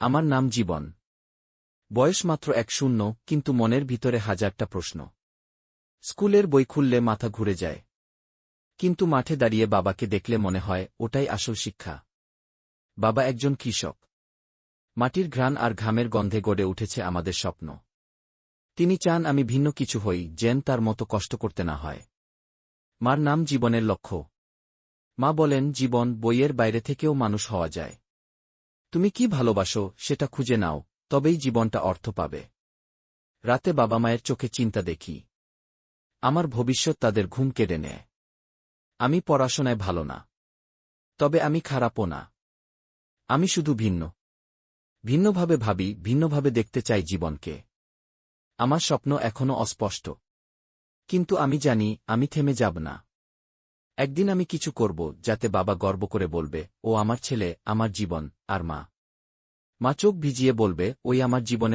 আমার নাম জীবন। বয়স মাত্র এক শূন্য, কিন্তু মনের ভিতরে হাজারটা প্রশ্ন। স্কুলের বই খুললে মাথা ঘুরে যায়। কিন্তু মাঠে দাঁড়িয়ে বাবাকে দেখলে মনে হয়, ওটাই আসল শিক্ষা। বাবা একজন কৃষক। মাটির ঘ্রাণ আর ঘামের গন্ধে গড়ে উঠেছে আমাদের স্বপ্ন। তিনি চান আমি ভিন্ন কিছু হই, যেন তার মতো কষ্ট করতে না হয়। মার নাম জীবনের লক্ষ্য। মা বলেন, জীবন বইয়ের বাইরে থেকেও মানুষ হওয়া যায়। তুমি কি ভালোবাসো সেটা খুঁজে নাও, তবেই জীবনটা অর্থ পাবে। রাতে বাবা মায়ের চোখে চিন্তা দেখি। আমার ভবিষ্যৎ তাদের ঘুম কেড়ে নেয়। আমি পড়াশোনায় ভালো না। তবে আমি খারাপও না। আমি শুধু ভিন্ন। ভিন্নভাবে ভাবি, ভিন্নভাবে দেখতে চাই জীবনকে। আমার স্বপ্ন এখনও অস্পষ্ট। কিন্তু আমি জানি, আমি থেমে যাব না। একদিন আমি কিছু করব যাতে বাবা গর্ব করে বলবে, ও আমার ছেলে, আমার জীবন, আর মা। মা চোখ ভিজিয়ে বলবে, ওই আমার জীবনে